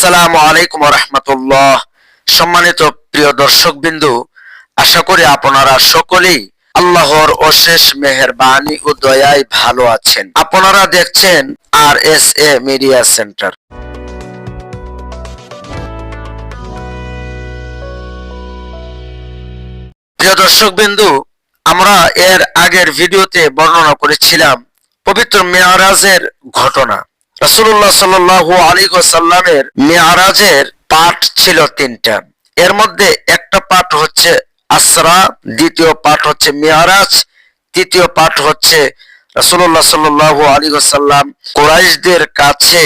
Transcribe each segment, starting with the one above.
আসসালামু আলাইকুম রহমতুল্লাহ সম্মানিত প্রিয় দর্শক বিন্দু আশা করি আপনারা সকলেই আল্লাহর অশেষ মেহেরবানি ও দয়ায় ভালো আছেন। আপনারা দেখছেন R S A media centre. প্রিয় দর্শক বিন্দু আমরা এর আগের ভিডিওতে বর্ণনা করেছিলাম পবিত্র মেয়ারাজের ঘটনা। রাসূলুল্লাহ সাল্লাল্লাহু আলাইহি ওয়াসাল্লামের মেয়ারাজের পাঠ ছিল তিনটা। এর মধ্যে একটা পাঠ হচ্ছে আসরা, দ্বিতীয় পাঠ হচ্ছে মেয়ারাজ তৃতীয় পাঠ হচ্ছে রাসূলুল্লাহ সাল্লাল্লাহু আলাইহি ওয়াসাল্লাম কুরাইশদের কাছে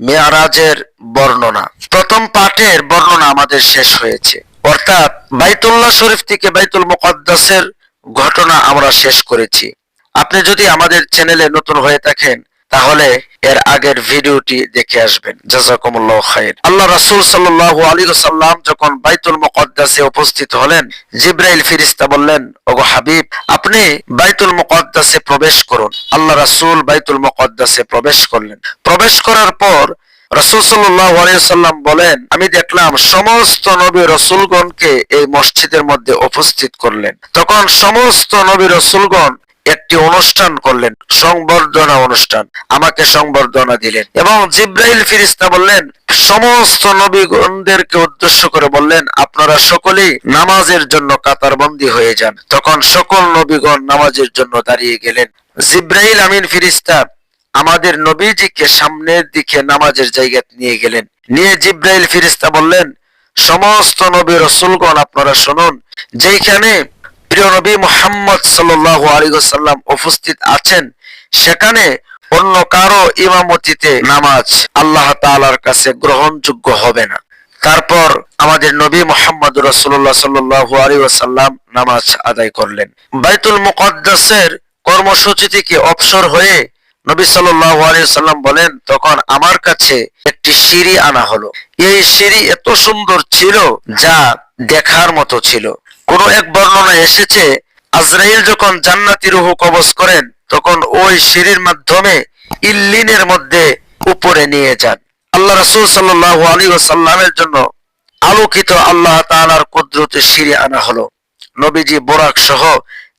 মেয়ারাজের বর্ণনা। প্রথম পাঠের বর্ণনা আমাদের শেষ হয়েছে। অর্থাৎ বাইতুল্লাহ শরীফ থেকে বাইতুল মুকদ্দাসের ঘটনা আমরা শেষ করেছি। আপনি যদি আমাদের চ্যানেলে নতুন হয়ে থাকেন তাহলে এর আগের ভিডিওটি দেখে আসবেন। জাজাকুমুল্লাহ খাইর। আল্লাহ রাসূল সাল্লাল্লাহু আলাইহি ওয়াসাল্লাম যখন বাইতুল মুকদ্দাসে উপস্থিত হলেন, জিব্রাইল ফেরেশতা বললেন, ওগো হাবিব, আপনি বাইতুল মুকদ্দাসে প্রবেশ করুন। আল্লাহ রাসূল বাইতুল মুকদ্দাসে প্রবেশ করলেন। প্রবেশ করার পর রসুল সাল্লাম বলেন, আমি দেখলাম সমস্ত নবী রসুলগণকে এই মসজিদের মধ্যে উপস্থিত করলেন। তখন সমস্ত নবী রসুলগণ একটি অনুষ্ঠান করলেন, সংবর্ধনা অনুষ্ঠান। আমাকে সংবর্ধনা দিলেন। এবং জিব্রাইল ফিরিস্তা বললেন, সমস্ত নবীগণদেরকে উদ্দেশ্য করে বললেন, আপনারা সকলেই নামাজের জন্য কাতারবন্দি হয়ে যান। তখন সকল নবীগণ নামাজের জন্য দাঁড়িয়ে গেলেন। জিব্রাইল আমিন ফিরিস্তা আমাদের নবীজিকে সামনের দিকে নামাজের জায়গা নিয়ে গেলেন। নিয়ে জিব্রাইল ফিরিস্তা বললেন, সমস্ত নবী রসুলগণ, আপনারা শুনুন যেখানে প্রিয় নবী মোহাম্মদ সাল্লাহ আলিগাল্লাম উপস্থিত আছেন, সেখানে অন্য কারও ইমামতিতে নামাজ আল্লাহ তালার কাছে গ্রহণযোগ্য হবে না। তারপর আমাদের নবী মোহাম্মদ রসুল্লাহ সাল্লাহ আলী ওয়াসাল্লাম নামাজ আদায় করলেন। বাইতুল মুকদ্দাসের কর্মসূচি থেকে অবসর হয়ে নবী সাল্লাম বলেন, তখন আমার কাছে একটি সিঁড়ি আনা হলো। এই সিঁড়ি এত সুন্দর ছিল যা দেখার মতো ছিল। কোন এক বর্ণনা এসেছে, আজরাইল যখন জান্নাতি রুহু কবজ করেন, তখন ওই সিঁড়ির মাধ্যমে ইল্লিনের মধ্যে উপরে নিয়ে যান। আল্লাহ রসুল সাল্লাহ আলী ওসাল্লামের জন্য আলোকিত আল্লাহ তালার কুদরতে সিঁড়ি আনা হলো। নবীজি বোরাক সহ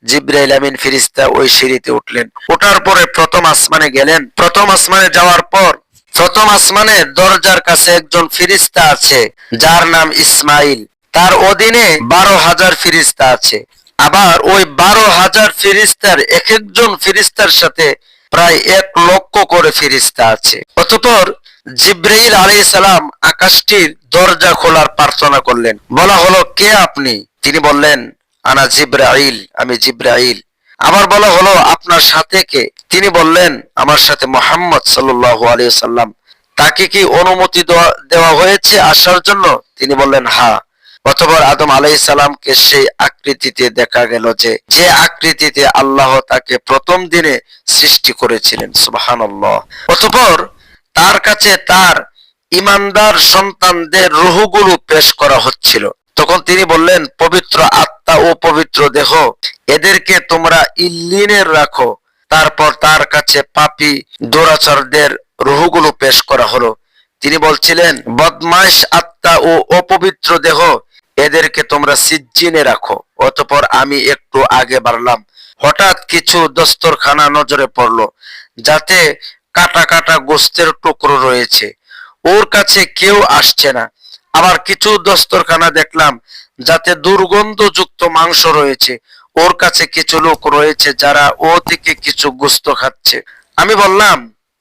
জিব্রাইল আমিন ফিরিস্তা ওই সিঁড়িতে উঠলেন। ওঠার পরে প্রথম আসমানে গেলেন। প্রথম আসমানে যাওয়ার পর প্রথম আসমানে দরজার কাছে একজন ফিরিস্তা আছে, যার নাম ইসমাইল। তার অধীনে বারো হাজার ফিরিস্তা আছে। আবার ওই বারো হাজার ফিরিস্তার এক একজন ফিরিস্তার সাথে প্রায় এক লক্ষ করে ফিরিস্তা আছে। অতপর জিব্রাইল আলী সালাম আকাশটির দরজা খোলার প্রার্থনা করলেন। বলা হলো, কে আপনি? তিনি বললেন, আনা জিব্রাইল, আমি জিব্রাইল। আবার বলা হলো, আপনার সাথে কে? তিনি বললেন, আমার সাথে মোহাম্মদ সাল্লাহ আলী সাল্লাম তাকে কি অনুমতি দেওয়া হয়েছে আসার জন্য? তিনি বললেন হা অতপর আদম আলাই সালামকে সেই আকৃতিতে দেখা গেল যে যে আকৃতিতে আল্লাহ তাকে প্রথম দিনে সৃষ্টি করেছিলেন সুবাহান অতপর তার কাছে তার ইমানদার সন্তানদের রুহগুলো পেশ করা হচ্ছিল। তখন তিনি বললেন, পবিত্র আত্মা ও পবিত্র দেহ, এদেরকে তোমরা ইল্লিনের রাখো। তারপর তার কাছে পাপি দোরাচারদের রুহগুলো পেশ করা হলো। তিনি বলছিলেন, বদমাইশ আত্মা ও অপবিত্র দেহ এদেরকে তোমরা সিজ্জিনে রাখো। অতপর আমি একটু আগে বাড়লাম। হঠাৎ কিছু দস্তরখানা নজরে পড়ল, যাতে কাটা কাটা গোস্তের টুকরো রয়েছে। ওর কাছে কেউ আসছে না। আবার কিছু দস্তরখানা দেখলাম, যাতে দুর্গন্ধযুক্ত মাংস রয়েছে। ওর কাছে কিছু লোক রয়েছে যারা ও থেকে কিছু গুস্ত খাচ্ছে। আমি বললাম,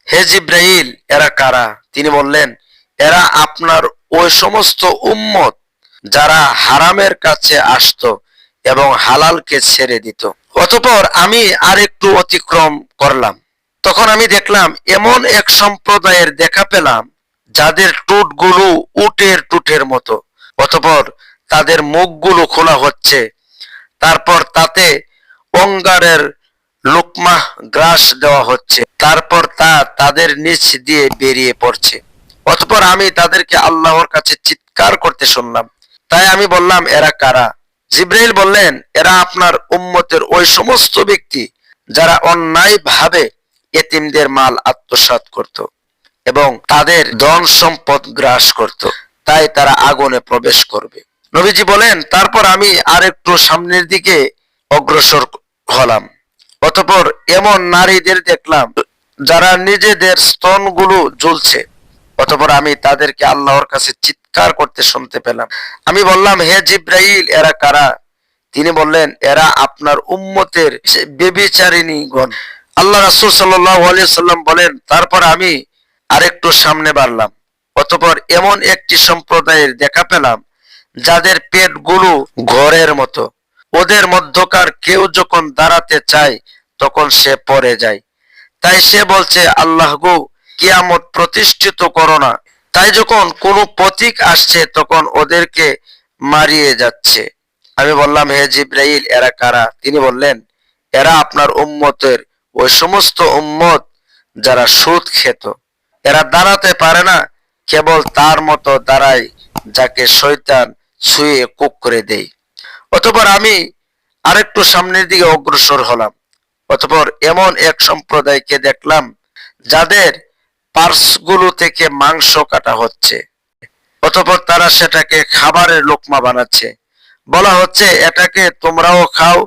হে জিব্রাহিল এরা কারা? তিনি বললেন, এরা আপনার ওই সমস্ত উম্মত। যারা হারামের কাছে আসত এবং হালালকে ছেড়ে দিত। অতপর আমি আর একটু অতিক্রম করলাম। তখন আমি দেখলাম, এমন এক সম্প্রদায়ের দেখা পেলাম, যাদের টুটগুলো উটের টুটের মতো। অতপর তাদের মুখগুলো খোলা হচ্ছে। তারপর তাতে অঙ্গারের লোকমা গ্রাস দেওয়া হচ্ছে। তারপর তা তাদের নিচ দিয়ে বেরিয়ে পড়ছে। অতপর আমি তাদেরকে আল্লাহর কাছে চিৎকার করতে শুনলাম। তাই আমি বললাম, এরা কারা? জিব্রাইল বললেন, এরা আপনার উম্মতের ওই সমস্ত ব্যক্তি যারা অন্যায় ভাবে এতিমদের মাল আত্মসাত করত এবং তাদের ধন সম্পদ গ্রাস করত। তাই তারা আগুনে প্রবেশ করবে। নবীজি বলেন, তারপর আমি আরেকটু সামনের দিকে অগ্রসর হলাম। অতপর এমন নারীদের দেখলাম যারা নিজেদের স্তনগুলো জ্বলছে। অতপর আমি তাদেরকে আল্লাহর কাছে চিৎকার করতে শুনতে পেলাম। আমি বললাম, হে জিব্রাইল, এরা কারা? তিনি বললেন, এরা আপনার উম্মতের বেবিচারিণী গণ আল্লাহ রাসূল সাল্লাম বলেন, তারপর আমি আরেকটু সামনে বাড়লাম। অতপর এমন একটি সম্প্রদায়ের দেখা পেলাম, যাদের পেটগুলো ঘরের মতো। ওদের মধ্যকার কেউ যখন দাঁড়াতে চায়, তখন সে পড়ে যায়। তাই সে বলছে, আল্লাহ গো, কিয়ামত প্রতিষ্ঠিত করো না। তাই যখন কোনো প্রতীক আসছে, তখন ওদেরকে মারিয়ে যাচ্ছে। আমি বললাম, হে জিব্রাইল, এরা কারা? তিনি বললেন, এরা আপনার উম্মতের, ওই সমস্ত উম্মত যারা সুদ খেত। এরা দাঁড়াতে পারে না, কেবল তার মতো দাঁড়ায়, যাকে শৈতান ছুঁয়ে কুক করে দেয়। অতপর আমি আরেকটু সামনের দিকে অগ্রসর হলাম। অতপর এমন এক সম্প্রদায়কে দেখলাম, যাদের পার্সগুলো থেকে মাংস কাটা হচ্ছে। অতপর তারা সেটাকে খাবারের লোকমা বানাচ্ছে। বলা হচ্ছে, এটাকে তোমরাও খাও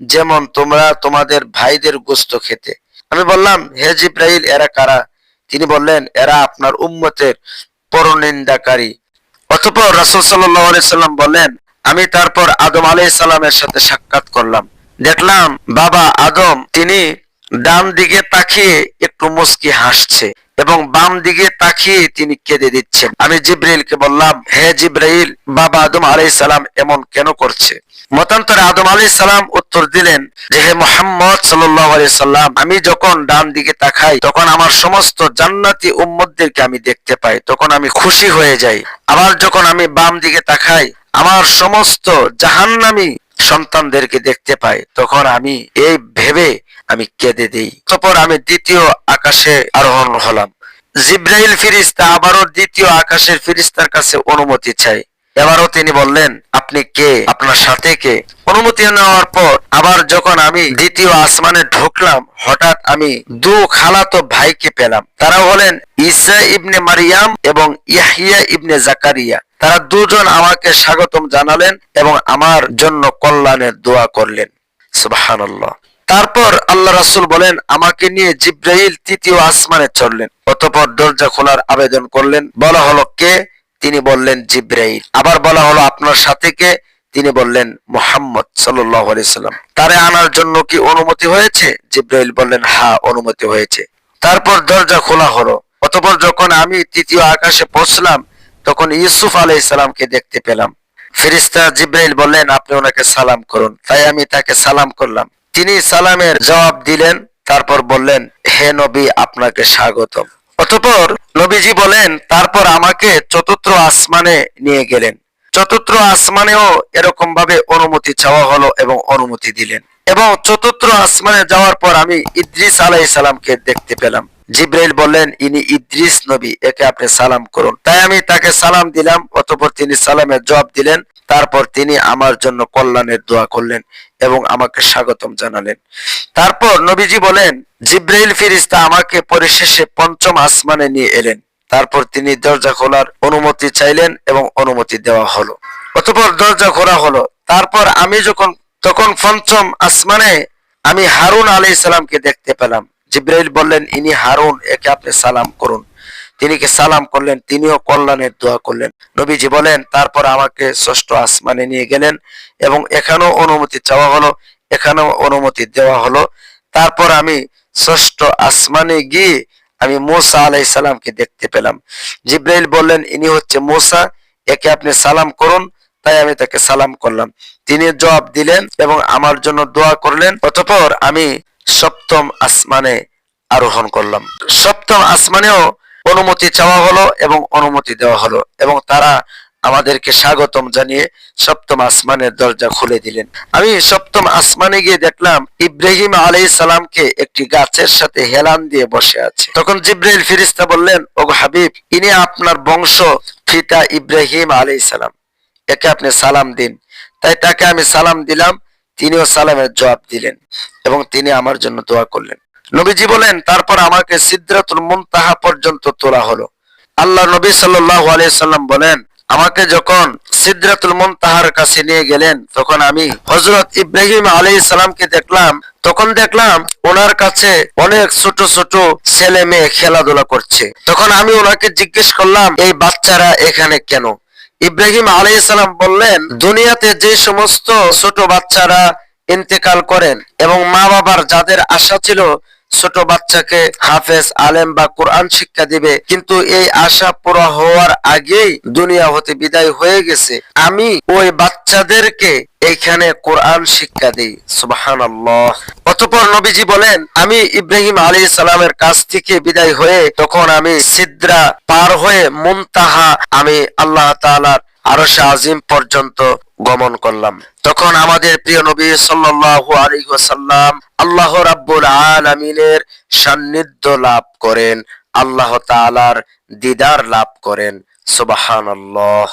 যেমন তোমরা তোমাদের ভাইদের গোস্ত খেতে। আমি বললাম, হে জিব্রাইল, এরা কারা? তিনি বললেন, এরা আপনার উম্মতের পরনিন্দাকারী। অতপর রাসূল সাল্লাম বললেন, আমি তারপর আদম আলাইহিস সালামের সাথে সাক্ষাৎ করলাম। দেখলাম বাবা আদম, তিনি ডান দিকে তাকিয়ে একটু মুস্কি হাসছে। এবং বাম দিকে তাকিয়ে তিনি কেঁদে দিচ্ছেন। আমি জিব্রাইলকে বললাম, হে জিব্রাইল, বাবা আদম আলাইহিস সালাম এমন কেন করছে? মতান্তরে আদম আলাইহিস সালাম উত্তর দিলেন, যে হে মোহাম্মদ আলাইহি সাল্লাম, আমি যখন ডান দিকে তাকাই, তখন আমার সমস্ত জান্নাতি উম্মদদেরকে আমি দেখতে পাই, তখন আমি খুশি হয়ে যাই। আবার যখন আমি বাম দিকে তাকাই, আমার সমস্ত জাহান্নামি সন্তানদেরকে দেখতে পাই, তখন আমি এই ভেবে আমি কেঁদে দিই। তারপর আমি দ্বিতীয় আকাশে আরোহণ হলাম। জিব্রাইল ফিরিস্তা আবারও দ্বিতীয় আকাশের ফিরিস্তার কাছে অনুমতি চাই এবারও তিনি বললেন, আপনি কে? আপনার সাথে কে? অনুমতি নেওয়ার পর আবার যখন আমি দ্বিতীয় আসমানে ঢুকলাম, হঠাৎ আমি দু খালাতো ভাইকে পেলাম। তারা হলেন ঈসা ইবনে মারিয়াম এবং ইয়াহিয়া ইবনে জাকারিয়া। তারা দুজন আমাকে স্বাগতম জানালেন এবং আমার জন্য কল্যাণের দোয়া করলেন। সুবহানাল্লাহ। তারপর আল্লাহ রাসূল বলেন, আমাকে নিয়ে জিব্রাইল তৃতীয় আসমানে চললেন অতঃপর দরজা খোলার আবেদন করলেন। বলা হলো কে? তিনি বললেন জিব্রাহিল আবার বলা হলো, আপনার সাথে কে? তিনি বললেন, মোহাম্মদ সাল্লাম তারে আনার জন্য কি অনুমতি হয়েছে? জিব্রাহিল বললেন হা অনুমতি হয়েছে। তারপর দরজা খোলা হলো। অতঃপর যখন আমি তৃতীয় আকাশে পৌঁছলাম, তখন ইউসুফ আলাইহিস সালামকে দেখতে পেলাম। ফেরিস্তা জিব্রাইল বললেন, আপনি ওনাকে সালাম করুন। তাই আমি তাকে সালাম করলাম। তিনি সালামের জবাব দিলেন, তারপর বললেন, হে নবী, আপনাকে স্বাগতম। অতঃপর নবীজি বলেন, তারপর আমাকে চতুর্থ আসমানে নিয়ে গেলেন। চতুর্থ আসমানেও এরকম ভাবে অনুমতি চাওয়া হলো এবং অনুমতি দিলেন। এবং চতুর্থ আসমানে যাওয়ার পর আমি ইদ্রিস আলাই সালামকে দেখতে পেলাম। জিব্রাইল বললেন, ইনি ইদ্রিস নবী, একে আপনি সালাম করুন। তাই আমি তাকে সালাম দিলাম, অতঃপর তিনি সালামের জবাব দিলেন তারপর তিনি আমার জন্য কল্যাণের দোয়া করলেন এবং আমাকে স্বাগতম জানালেন। তারপর নবীজি বলেন, জিব্রাইল ফিরিস্তা আমাকে পরিশেষে পঞ্চম আসমানে নিয়ে এলেন। তারপর তিনি দরজা খোলার অনুমতি চাইলেন এবং অনুমতি দেওয়া হলো। অতঃপর দরজা খোলা হলো। তারপর আমি যখন, তখন পঞ্চম আসমানে আমি হারুন আলী সালামকে দেখতে পেলাম। জিব্রাইল বললেন, ইনি হারুন, একে আপনি সালাম করুন। তিনি কে সালাম করলেন, তিনিও কল্যাণের দোয়া করলেন। নবীজি বলেন, তারপর আমাকে ষষ্ঠ আসমানে নিয়ে গেলেন এবং এখানেও অনুমতি চাওয়া হলো, এখানেও অনুমতি দেওয়া হলো। তারপর আমি ষষ্ঠ আসমানে গিয়ে আমি মোসা আলাই সালামকে দেখতে পেলাম। জিব্রাইল বললেন, ইনি হচ্ছে মোসা, একে আপনি সালাম করুন। তাই আমি তাকে সালাম করলাম। তিনি জবাব দিলেন এবং আমার জন্য দোয়া করলেন। অতঃপর আমি সপ্তম আসমানে আরোহণ করলাম। সপ্তম আসমানেও অনুমতি চাওয়া হলো এবং অনুমতি দেওয়া হলো এবং তারা আমাদেরকে স্বাগতম জানিয়ে সপ্তম আসমানের দরজা খুলে দিলেন। আমি সপ্তম আসমানে গিয়ে দেখলাম ইব্রাহিম আলাই সালামকে একটি গাছের সাথে হেলান দিয়ে বসে আছে। তখন জিব্রাইল ফিরিস্তা বললেন ও হাবিব, ইনি আপনার বংশ ফিতা ইব্রাহিম আলাই সালাম। একে আপনি সালাম দিন। তাই তাকে আমি সালাম দিলাম, তিনিও সালামের জবাব দিলেন এবং তিনি আমার জন্য দোয়া করলেন। নবীজি বলেন, তারপর আমাকে সিদ্রাতুল মুনতাহা পর্যন্ত তোলা হলো। আল্লাহ নবী সাল্লাল্লাহু আলাইহি সাল্লাম বলেন, আমাকে যখন সিদ্রাতুল মুনতাহার কাছে নিয়ে গেলেন, তখন আমি হযরত ইব্রাহিম আলাইহিস সালামকে দেখলাম। তখন দেখলাম ওনার কাছে অনেক ছোট ছোট ছেলে মেয়ে খেলাধুলা করছে। তখন আমি ওনাকে জিজ্ঞেস করলাম, এই বাচ্চারা এখানে কেন? ইব্রাহিম আলাইহিস সালাম বললেন, দুনিয়াতে যে সমস্ত ছোট বাচ্চারা ইন্তেকাল করেন এবং মা বাবার যাদের আশা ছিল ছোট বাচ্চাকে হাফেজ, আলেম বা কোরআন শিক্ষা দিবে। কিন্তু এই আশা পুরো হওয়ার আগেই দুনিয়া হতে বিদায় হয়ে গেছে। আমি ওই বাচ্চাদেরকে এইখানে কোরআন শিক্ষা দিই। সুবাহান অতপর নবীজি বলেন, আমি ইব্রাহিম আলী সালামের কাছ থেকে বিদায় হয়ে তখন আমি সিদ্রা পার হয়ে মুনতাহা, আমি আল্লাহ তাআলার আরশে আজিম পর্যন্ত গমন করলাম। তখন আমাদের প্রিয় নবী সাল্লাল্লাহু আলাইহি ওয়াসাল্লাম আল্লাহ রাব্বুল আলামিনের সান্নিধ্য লাভ করেন, আল্লাহ তাআলার দিদার লাভ করেন। সুবহানাল্লাহ।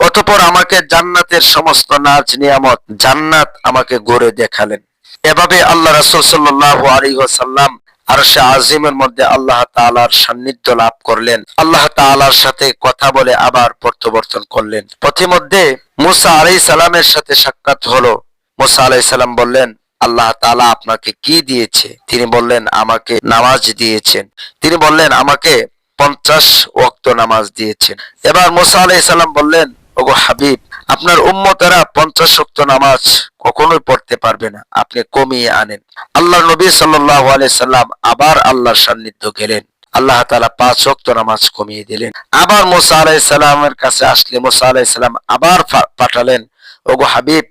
অতঃপর আমাকে জান্নাতের সমস্ত নাচ, নিয়ামত জান্নাত আমাকে গড়ে দেখালেন। এভাবে আল্লাহ রাসূল সাল্লাল্লাহু আলাইহি ওয়াসাল্লাম আরশে আজিমের মধ্যে আল্লাহ তাআলার সান্নিধ্য লাভ করলেন। আল্লাহ তাআলার সাথে কথা বলে আবার প্রত্যাবর্তন করলেন। পথিমধ্যে মুসা আলাইহিস সালামের সাথে সাক্ষাৎ হলো। মুসা আলাইহিস সালাম বললেন, আল্লাহ তাআলা আপনাকে কি দিয়েছে? তিনি বললেন, আমাকে নামাজ দিয়েছেন। তিনি বললেন, আমাকে পঞ্চাশ ওয়াক্ত নামাজ দিয়েছেন। এবার মুসা আলাইহিস সালাম বললেন, ওগো হাবিব আপনার উম্মতেরা পঞ্চাশ ওয়াক্ত নামাজ কখনোই পড়তে পারবে না। আপনি কমিয়ে আনেন। আল্লাহ নবী আলাইহি সাল্লাম আবার আল্লাহর সান্নিধ্য গেলেন। আল্লাহ তাআলা পাঁচ ওয়াক্ত নামাজ কমিয়ে দিলেন। আবার মোসা আলাইহিস সালামের কাছে আসলে মুসা আলাইহিস সালাম আবার পাঠালেন, ওগো হাবিব,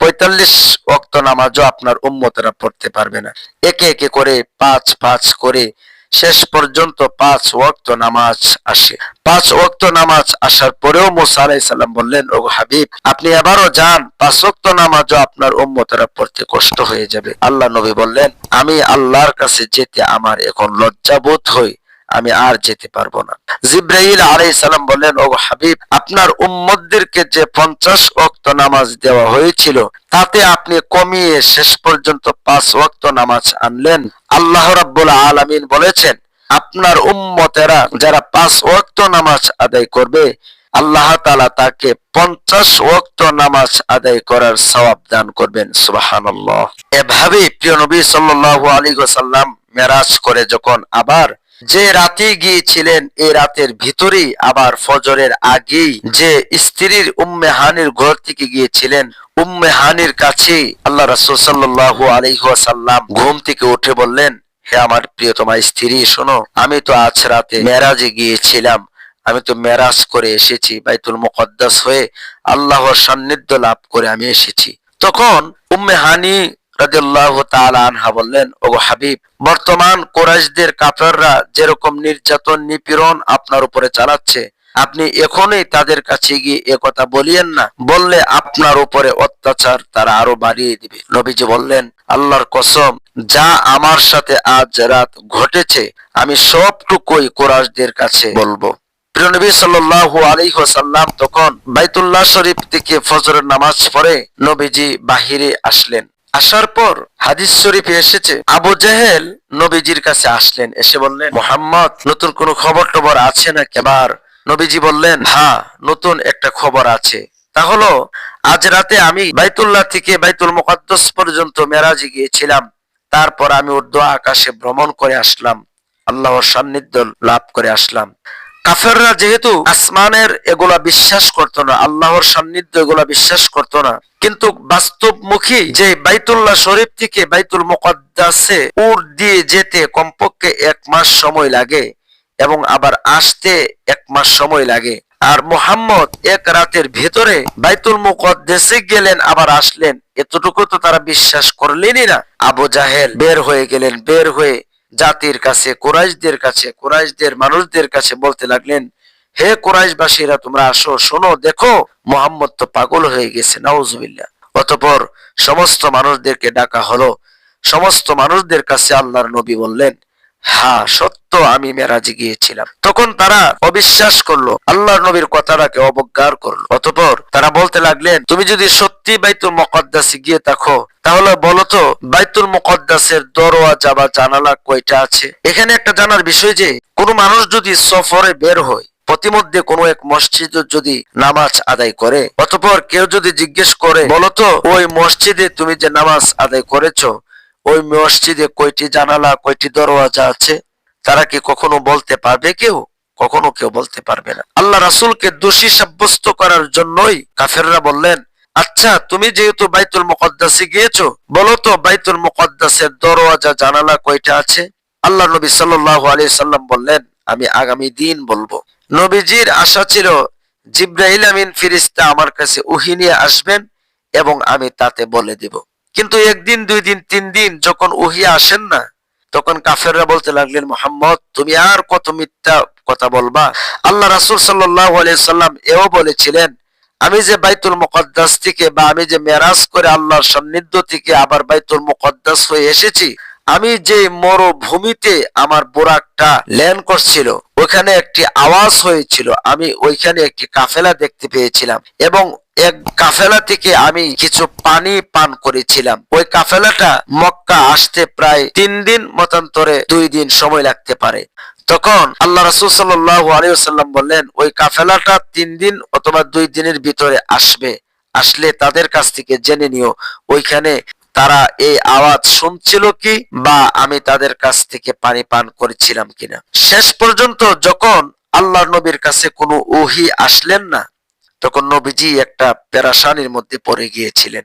পঁয়তাল্লিশ ওয়াক্ত নামাজও আপনার উম্মতেরা পড়তে পারবে না। একে একে করে পাঁচ পাঁচ করে শেষ পর্যন্ত পাঁচ ওয়াক্ত নামাজ আসে। পাঁচ ওয়াক্ত নামাজ আসার পরেও মোসা আলাইহিস সালাম বললেন ও হাবিব, আপনি আবারও যান, পাঁচ ওয়াক্ত নামাজও আপনার উম্মতেরা পড়তে কষ্ট হয়ে যাবে। আল্লাহ নবী বললেন, আমি আল্লাহর কাছে যেতে আমার এখন লজ্জাবোধ হই। আমি আর যেতে পারব না। জিব্রাইল আলাইহিস সালাম বললেন ও হাবিব, আপনার উম্মতদেরকে যে পঞ্চাশ ওয়াক্ত নামাজ দেওয়া হয়েছিল, তাতে আপনি কমিয়ে শেষ পর্যন্ত পাঁচ ওয়াক্ত নামাজ আনলেন। আল্লাহ রাব্বুল আলামিন বলেছেন, আপনার উম্মতেরা যারা পাঁচ ওয়াক্ত নামাজ আদায় করবে, আল্লাহ তালা তাকে পঞ্চাশ ওয়াক্ত নামাজ আদায় করার সওয়াব দান করবেন। সুবহানাল্লাহ। এভাবে প্রিয় নবী সাল্লাল্লাহু আলাইহি ওয়াসাল্লাম মেরাজ করে যখন আবার যে রাতে গিয়েছিলেন এই রাতের ভিতরেই আবার ফজরের আগেই যে স্ত্রীর উম্মে হানির ঘর থেকে গিয়েছিলেন, উম্মে হানির কাছে আল্লাহ রাসূল সাল্লাল্লাহু আলাইহি ঘুম থেকে উঠে বললেন, হে আমার প্রিয়তমা স্ত্রী, শোনো, আমি তো আজ রাতে মেরাজে গিয়েছিলাম, আমি তো মেরাজ করে এসেছি, বাইতুল মুকদ্দাস হয়ে আল্লাহর সান্নিধ্য লাভ করে আমি এসেছি। তখন উম্মে হানি আনহা বললেন, ওগো হাবিব, বর্তমান কোরাইশদের কাফেররা যেরকম নির্যাতন, নিপীড়ন আপনার উপরে চালাচ্ছে, আপনি এখনই তাদের কাছে গিয়ে এ কথা বলিয়েন না। বললে আপনার উপরে অত্যাচার তারা আরও বাড়িয়ে দিবে। নবীজি বললেন, আল্লাহর কসম, যা আমার সাথে আজ রাত ঘটেছে, আমি সবটুকুই কোরাইশদের কাছে বলব। প্রিয় নবী সাল্লাল্লাহু আলাইহি ওয়াসাল্লাম তখন বাইতুল্লাহ শরীফ থেকে ফজরের নামাজ পড়ে নবীজি বাহিরে আসলেন। আসার পর হাদিস শরীফে এসেছে, আবু জেহেল নবীজির কাছে আসলেন, এসে বললেন, মোহাম্মদ, নতুন কোন খবর টবর আছে না কেবার নবীজি বললেন হ্যাঁ নতুন একটা খবর আছে। তা হলো, আজ রাতে আমি বাইতুল্লাহ থেকে বাইতুল মুকদ্দাস পর্যন্ত মেরাজে গিয়েছিলাম। তারপর আমি উর্দু আকাশে ভ্রমণ করে আসলাম। আল্লাহর সান্নিধ্য লাভ করে আসলাম। কাফেররা যেহেতু আসমানের এগুলা বিশ্বাস করতো না, আল্লাহর সান্নিধ্য এগুলা বিশ্বাস করতো না, কিন্তু বাস্তবমুখী যে বাইতুল্লাহ শরীফ থেকে বাইতুল মুকদ্দাসে উট দিয়ে যেতে কমপক্ষে এক মাস সময় লাগে এবং আবার আসতে এক মাস সময় লাগে। আর মোহাম্মদ এক রাতের ভেতরে বাইতুল মুকদ্দাসে গেলেন, আবার আসলেন। এতটুকু তো তারা বিশ্বাস করলেনই না। আবু জাহেল বের হয়ে গেলেন, বের হয়ে জাতির কাছে, কোরাইশদের কাছে, কোরাইশদের মানুষদের কাছে বলতে লাগলেন, হে কোরাইশবাসীরা, তোমরা আসো, শোনো, দেখো, মোহাম্মদ তো পাগল হয়ে গেছে, নাউজুবিল্লাহ। অতপর সমস্ত মানুষদেরকে ডাকা হলো। সমস্ত মানুষদের কাছে আল্লাহর নবী বললেন হ্যাঁ সত্য, আমি মেরাজে গিয়েছিলাম। তখন তারা অবিশ্বাস করল আল্লাহ নবীর কথাটাকে অবজ্ঞার করল। অতপর তারা বলতে লাগলেন, তুমি যদি সত্যি বাইতুল মুকদ্দাসে গিয়ে থাকো, তাহলে বলো তো, বাইতুল মকদ্দাসের দরওয়াজা বা জানালা কয়টা আছে? এখানে একটা জানার বিষয় যে, কোনো মানুষ যদি সফরে বের হয়, প্রতিমধ্যে কোনো এক মসজিদ যদি নামাজ আদায় করে, অতপর কেউ যদি জিজ্ঞেস করে বলতো ওই মসজিদে তুমি যে নামাজ আদায় করেছ ওই মসজিদে কয়টি জানালা, কয়টি দরওয়াজা আছে, তারা কি কখনো বলতে পারবে কেউ? কখনো কেউ বলতে পারবে না। আল্লাহ রাসূলকে দোষী সাব্যস্ত করার জন্যই কাফেররা বললেন আচ্ছা তুমি যেহেতু বাইতুল মুকদ্দাসে গিয়েছো, বলো তো বাইতুল মুকদ্দাসের দরওয়াজা, জানালা কয়টা আছে? আল্লাহ নবী সাল্লাল্লাহু আলাইহি সাল্লাম বললেন, আমি আগামী দিন বলব। নবীজির আশা ছিল, জিব্রাইল আমিন ফিরিস্তা আমার কাছে উহি নিয়ে আসবেন এবং আমি তাতে বলে দিব। কিন্তু একদিন, দুই দিন, তিন দিন যখন উহি আসেন না, তখন কাফেররা বলতে লাগলেন, মোহাম্মদ, তুমি আর কত মিথ্যা কথা বলবা? আল্লাহ রাসূল সাল্লাম এও বলেছিলেন, আমি যে বাইতুল মুকদ্দাস থেকে বা আমি যে মেরাজ করে আল্লাহর সান্নিধ্য থেকে আবার বাইতুল মুকদ্দাস হয়ে এসেছি, আমি যে মরুভূমিতে আমার বোরাকটা ল্যান্ড করছিল, ওখানে একটি আওয়াজ হয়েছিল, আমি ওইখানে একটি কাফেলা দেখতে পেয়েছিলাম এবং এক কাফেলা থেকে আমি কিছু পানি পান করেছিলাম। ওই কাফেলাটা মক্কা আসতে প্রায় তিন দিন মতান্তরে দুই দিন সময় লাগতে পারে। তখন আল্লাহ রাসূল ওয়াসাল্লাম বললেন, ওই কাফেলাটা তিন দিন অথবা দুই দিনের ভিতরে আসবে। আসলে তাদের কাছ থেকে জেনে নিও, ওইখানে তারা এই আওয়াজ শুনছিল কি বা আমি তাদের কাছ থেকে পানি পান করেছিলাম কিনা? শেষ পর্যন্ত যখন আল্লাহ নবীর কাছে কোনো ওহি আসলেন না তখন নবীজি একটা পেরাশানির মধ্যে পড়ে গিয়েছিলেন,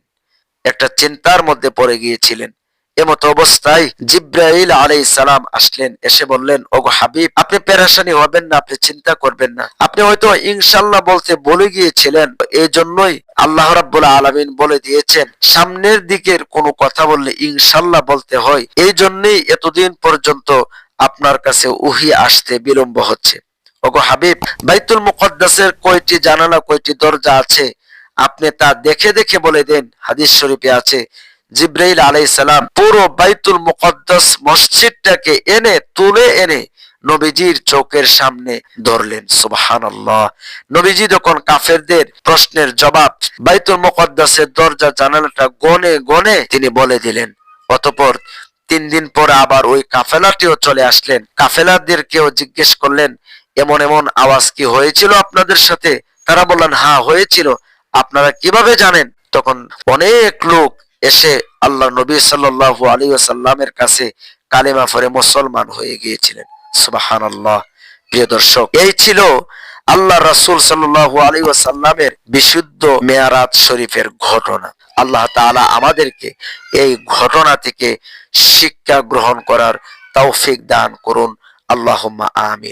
একটা চিন্তার মধ্যে পড়ে গিয়েছিলেন। এমত অবস্থায় জিব্রাইল আলাইহিস সালাম আসলেন, এসে বললেন, ওগো হাবিব, আপনি পেরেশানি হবেন না, আপনি চিন্তা করবেন না। আপনি হয়তো ইনশাল্লাহ বলতে বলে গিয়েছিলেন এই জন্যই আল্লাহ রাব্বুল আলামিন বলে দিয়েছেন, সামনের দিকের কোনো কথা বললে ইনশাল্লাহ বলতে হয়। এই জন্যই এতদিন পর্যন্ত আপনার কাছে উহি আসতে বিলম্ব হচ্ছে। ওগো হাবিব, বাইতুল মুকদ্দাসের কয়টি জানালা, কয়টি দরজা আছে? আপনি তা দেখে দেখে বলে দেন, হাদিস শরীফে আছে, জিব্রাইল আলাইহিস সালাম পুরো বাইতুল মুকদ্দাস মসজিদটাকে এনে, তুলে এনে নবীজির চোখের সামনে ধরলেন। সুবহানাল্লাহ। নবীজি যখন কাফেরদের প্রশ্নের জবাব বাইতুল মুকদ্দাসের দরজা জানালাটা গনে গনে তিনি বলে দিলেন, অতঃপর তিন দিন পরে আবার ওই কাফেলাটিও চলে আসলেন। কাফেলাদেরকেও জিজ্ঞেস করলেন এমন এমন আওয়াজ কি হয়েছিল আপনাদের সাথে? তারা বললেন হ্যাঁ হয়েছিল। আপনারা কীভাবে জানেন? তখন অনেক লোক এসে আল্লাহ নবী সাল্লাল্লাহু আলাইহি ওয়াসাল্লামের কাছে কালেমা পড়ে মুসলমান হয়ে গিয়েছিলেন। সুবহানাল্লাহ। প্রিয় দর্শক, এই ছিল আল্লাহ রাসূল সাল্লাল্লাহু আলাইহি ওয়াসাল্লামের বিশুদ্ধ মেয়ারাত শরীফের ঘটনা। আল্লাহ তাআলা আমাদেরকে এই ঘটনা থেকে শিক্ষা গ্রহণ করার তৌফিক দান করুন। আল্লাহুম্মা আমিন।